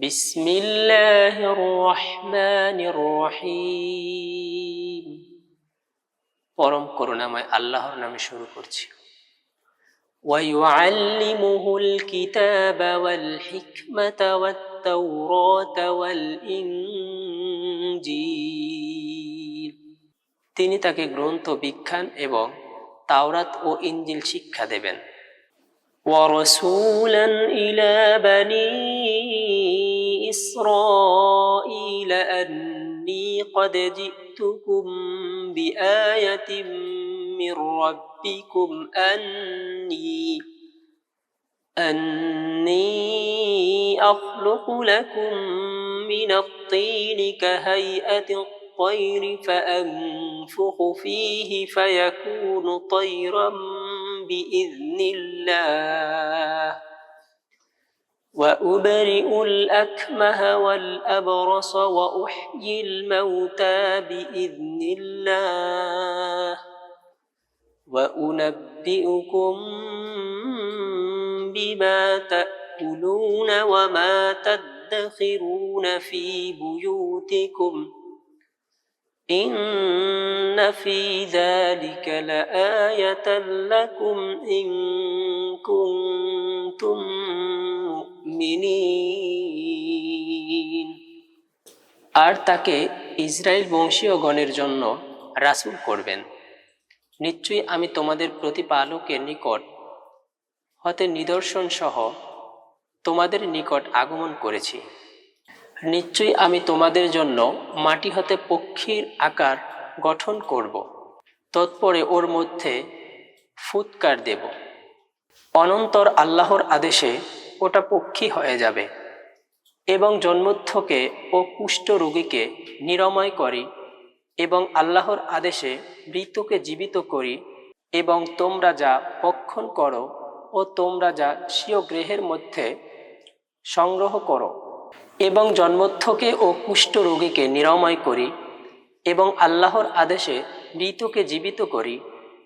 بسم الله الرحمن الرحيم পরম করুণাময় আল্লাহর নামে শুরু করছি ويعلمه الكتاب والحكمة والتوراة والإنجيل তিনি তাকে গ্রন্থ বিজ্ঞান এবং তাওরাত ও ইঞ্জিল শিক্ষা দেবেন ورسولا إلى بني إسرائيل أني قد جئتكم بآية من ربكم أني أني أخلق لكم من الطين كهيئة الطير فأنفخ فيه فيكون طيرا بإذن الله. وأبرئ الأكمه والأبرص وأحيي الموتى بإذن الله. وأنبئكم بما تأكلون وما تدخرون في بيوتكم. إن في ذلك لآية لكم إن كنتم আর তাকে ইসরায়েল বংশীয়গণের জন্য রাসূল করবেন। নিশ্চয়ই আমি তোমাদের প্রতিপালকের নিকট হতে নিদর্শন সহ তোমাদের নিকট আগমন করেছি। নিশ্চয়ই আমি তোমাদের জন্য মাটি হতে পক্ষীর আকার গঠন করব। তৎপরে ওর মধ্যে ফুৎকার দেব। অনন্তর আল্লাহর আদেশে ওটা পক্ষী হয়ে যাবে এবং জন্মোত্থকে ও কুষ্ঠ রোগীকে নিরাময় করি এবং আল্লাহর আদেশে মৃতকে জীবিত করি এবং তোমরা যা পক্ষণ করো ও তোমরা যা স্বীয় গৃহের মধ্যে সংগ্রহ করো এবং জন্মোত্থকে ও কুষ্ঠ রোগীকে নিরাময় করি এবং আল্লাহর আদেশে মৃতকে জীবিত করি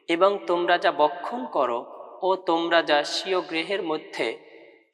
এবং তোমরা যা বক্ষণ করো ও তোমরা যা স্বীয় গৃহের মধ্যে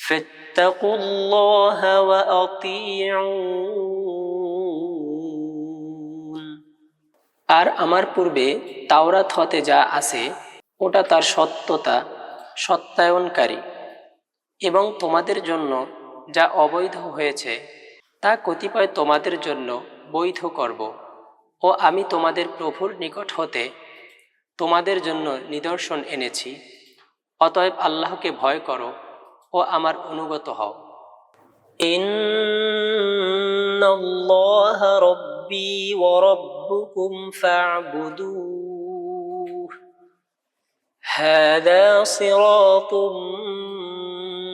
فاتقوا الله وأطيعون আর আমার পূর্বে তাওরাত হতে যা আছে ওটা তার সত্যতা সত্যায়নকারী এবং তোমাদের জন্য যা অবৈধ হয়েছে তা কতিপয় তোমাদের জন্য বৈধ করব ও আমি তোমাদের প্রভুর নিকট হতে তোমাদের জন্য নিদর্শন এনেছি অতএব আল্লাহকে ভয় করো ও আমার অনুগত হও إن الله ربي وربكم فاعبدوه هذا صراط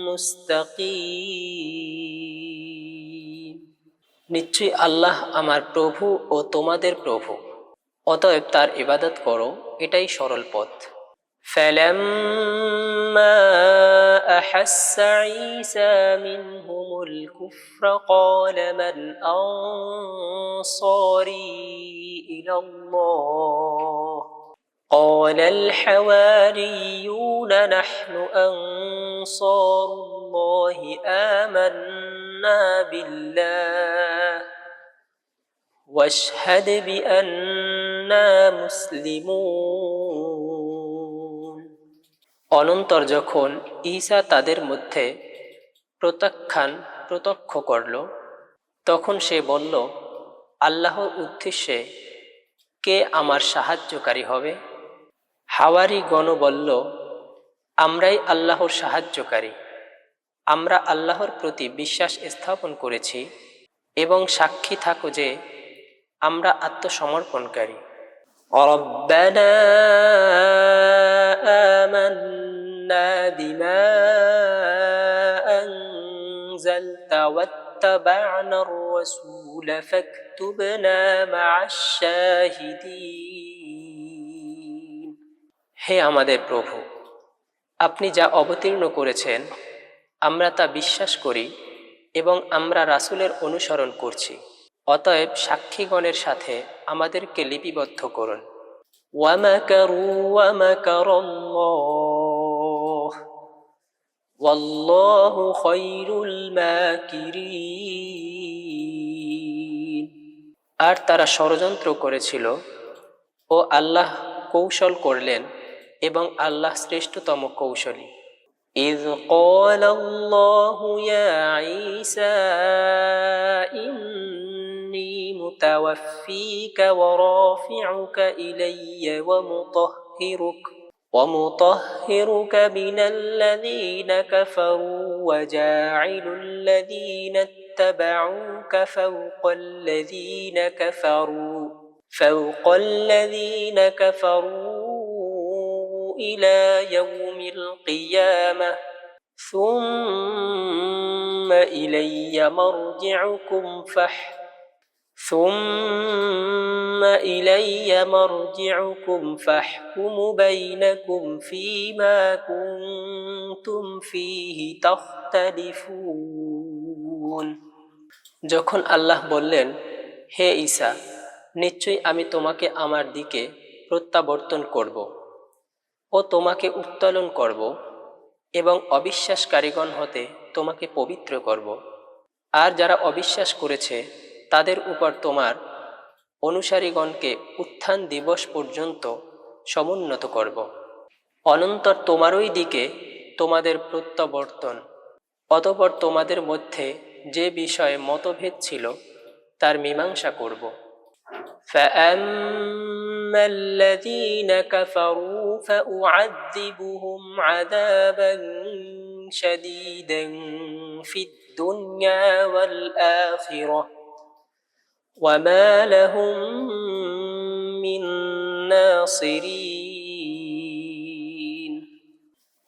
মুস্তাকিম নিশ্চয়ই আল্লাহ আমার প্রভু ও তোমাদের প্রভু অতএব তার ইবাদত করো এটাই সরল পথ فلما أحس عيسى منهم الكفر قال من أنصاري إلى الله؟ قال الحواريون نحن أنصار الله آمنا بالله. واشهد بأننا مسلمون. অনন্তর যখন ঈসা তাদের মধ্যে প্রত্যাখ্যান, প্রত্যক্ষ করল, তখন সে বলল আল্লাহর উদ্দেশ্যে কে আমার সাহায্যকারী হবে? হাওয়ারি গণ বলল, আমরাই আল্লাহর সাহায্যকারী। আমরা আল্লাহর প্রতি বিশ্বাস স্থাপন করেছি এবং সাক্ষী থাকো যে আমরা আত্মসমর্পণকারী। অব্যানা آمنا بما أنزلت واتبعنا واتبعنا الرسول فاكتبنا مع الشاهدين হে আমাদের প্রভু আপনি যা অবতীর্ণ করেছেন আমরা তা বিশ্বাস করি এবং আমরা রাসূলের অনুসরণ করছি অতএব সাক্ষীগণের সাথে আমাদেরকে লিপিবদ্ধ করুন ومكروا ومكر الله والله خير الماكرين আর তারা ষড়যন্ত্র করেছিল ও আল্লাহ কৌশল করলেন এবং আল্লাহ শ্রেষ্ঠতম কৌশলী إذ قال الله يا عيسى إني متوفيك ورافعك إلي ومطهرك ومطهرك من الذين كفروا وجاعل الذين اتبعوك فوق الذين كفروا فوق الذين كفروا إلى يوم القيامة. ثم إلي مرجعكم فاحكم ثم إلي مرجعكم فاحكم بينكم فيما كنتم فيه تختلفون যখন আল্লাহ বললেন হে ঈসা নিশ্চয়ই আমি তোমাকে আমার দিকে প্রত্যাবর্তন করব ও তোমাকে উত্তোলন করব এবং অবিশ্বাসকারীগণ হতে তোমাকে পবিত্র করব আর যারা অবিশ্বাস করেছে তাদের উপর তোমার অনুসারীগণকে উত্থান দিবস পর্যন্ত সমুন্নত করব অনন্তর তোমারই দিকে তোমাদের প্রত্যাবর্তন অতপর তোমাদের মধ্যে যে বিষয়ে মতভেদ ছিল তার মীমাংসা করব فأما الذين كفروا فأعذبهم عذابا شديدا في الدنيا والآخرة وما لهم من ناصرين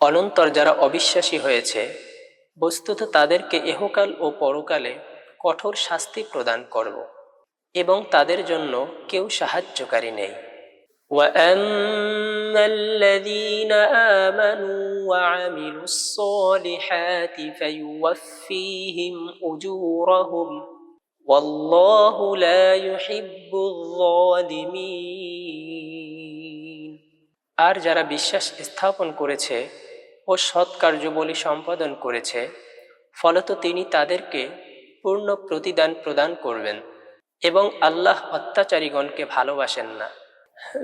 অনন্তর যারা অবিশ্বাসী হয়েছে বস্তুত তাদেরকে এহকাল ও পরকালে কঠোর শাস্তি প্রদান করব এবং তাদের জন্য কেউ সাহায্যকারী নেই وأما الذين آمنوا وعملوا الصالحات فيوفيهم أجورهم والله لا يحب الظالمين আর যারা বিশ্বাস স্থাপন করেছে ও সৎ কার্যবলী সম্পাদন করেছে ফলত তিনি তাদেরকে পূর্ণ প্রতিদান প্রদান করবেন এবং আল্লাহ অত্যাচারীগণকে ভালোবাসেন না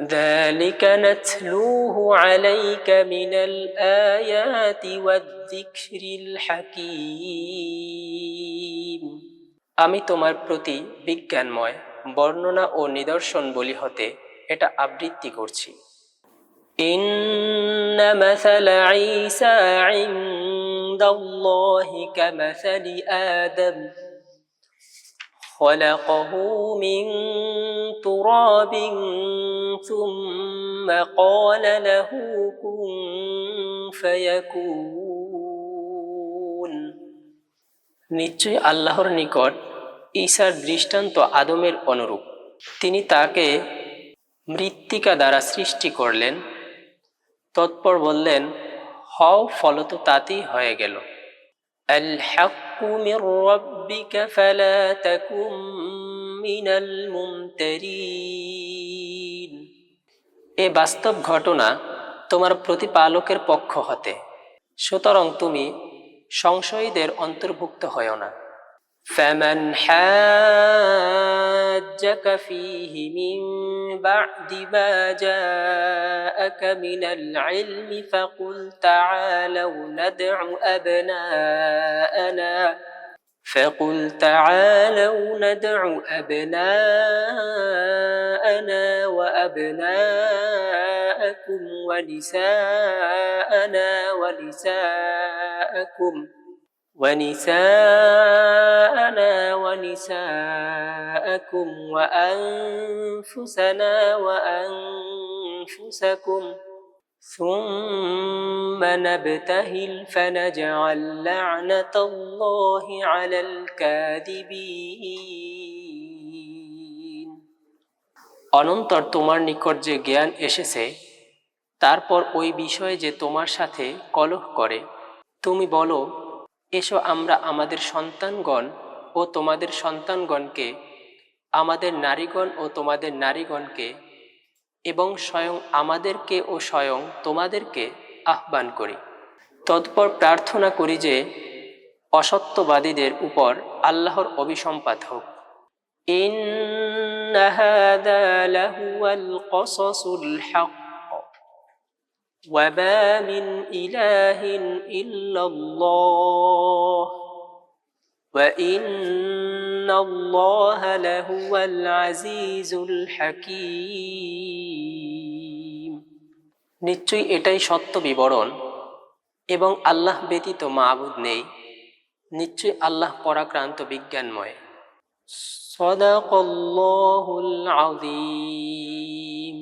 ذلك نتلوه عليك من الآيات والذكر الحكيم আমি তোমার প্রতি বিজ্ঞানময় বর্ণনা ও নিদর্শন বলি হতে এটা আবৃত্তি করছি إن مثل عيسى عند الله كمثل آدم خلقه من تراب ثم قال له كن فيكون নিশ্চয়ই আল্লাহর নিকট ঈশার দৃষ্টান্ত আদমের অনুরূপ। তিনি তাকে মৃত্তিকা দ্বারা সৃষ্টি করলেন, তৎপর বললেন, হও ফলত তাতেই হয়ে গেল। এ বাস্তব ঘটনা তোমার প্রতিপালকের পক্ষ হতে। সুতরাং তুমি সংশয়ীদের অন্তর্ভুক্ত হও না। فمن حاجك فيه من بعد ما جاءك من العلم فقل تعالوا ندع أبناءنا فقل تعالوا ندع أبناءنا وأبناءكم ونساءنا ونساءكم ونساءنا ونساءكم وأنفسنا وأنفسكم ثم نبتهل فنجعل لعنة الله على الكاذبين অনন্তর তোমার নিকট যে জ্ঞান এসেছে তারপর ওই বিষয়ে যে তোমার সাথে কলহ করে তুমি বলো এসো আমরা আমাদের সন্তানগণ ও তোমাদের সন্তানগণকে আমাদের নারীগণ ও তোমাদের নারীগণকে এবং স্বয়ং আমাদেরকে ও স্বয়ং তোমাদেরকে আহ্বান করি তৎপর প্রার্থনা করি যে অসত্যবাদীদের উপর আল্লাহর অভিসম্পাত হোক إن هذا لهو القصص الحق وما من إله إلا الله وإن الله لهو العزيز الحكيم নিশ্চয়ই এটাই সত্য বিবরণ এবং আল্লাহ ব্যতীত মাবুদ নেই নিশ্চয়ই আল্লাহ পরাক্রান্ত বিজ্ঞানময় صدق الله العظيم